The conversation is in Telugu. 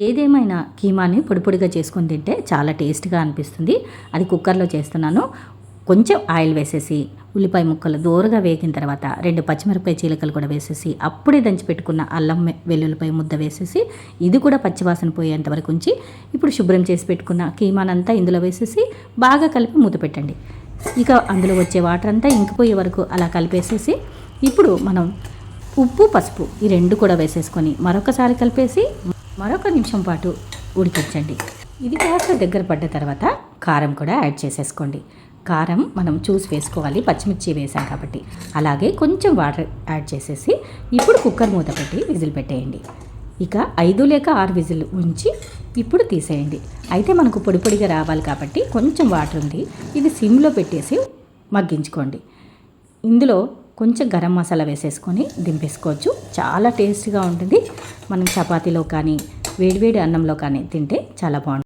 ఏదేమైనా కీమాని పొడి పొడిగా చేసుకొని తింటే చాలా టేస్ట్గా అనిపిస్తుంది. అది కుక్కర్లో చేస్తున్నాను. కొంచెం ఆయిల్ వేసేసి ఉల్లిపాయ ముక్కలు దూరగా వేగిన తర్వాత రెండు పచ్చిమిరపకాయ చీలకలు కూడా వేసేసి అప్పుడే దంచి పెట్టుకున్న అల్లం వెల్లుల్లిపాయ ముద్ద వేసేసి ఇది కూడా పచ్చివాసన పోయేంత వరకు ఉంచి ఇప్పుడు శుభ్రం చేసి పెట్టుకున్న కీమానంతా ఇందులో వేసేసి బాగా కలిపి మూత పెట్టండి. ఇక అందులో వచ్చే వాటర్ అంతా ఇంకిపోయే వరకు అలా కలిపేసేసి ఇప్పుడు మనం ఉప్పు పసుపు ఈ రెండు కూడా వేసేసుకొని మరొకసారి కలిపేసి మరొక నిమిషం పాటు ఉడికించండి. ఇది కాస్త దగ్గర పడ్డ తర్వాత కారం కూడా యాడ్ చేసేసుకోండి. కారం మనం చూసి వేసుకోవాలి పచ్చిమిర్చి వేసాం కాబట్టి. అలాగే కొంచెం వాటర్ యాడ్ చేసేసి ఇప్పుడు కుక్కర్ మూత పెట్టి విజిల్ పెట్టేయండి. ఇక ఐదు లేక ఆరు విజిల్ ఉంచి ఇప్పుడు తీసేయండి. అయితే మనకు పొడి పొడిగా రావాలి కాబట్టి కొంచెం వాటర్ ఉంది. ఇది సిమ్లో పెట్టేసి మగ్గించుకోండి. ఇందులో కొంచెం గరం మసాలా వేసేసుకొని దింపేసుకోవచ్చు. చాలా టేస్టీగా ఉంటుంది. మనం చపాతీలో కానీ వేడివేడి అన్నంలో కానీ తింటే చాలా బాగుంటుంది.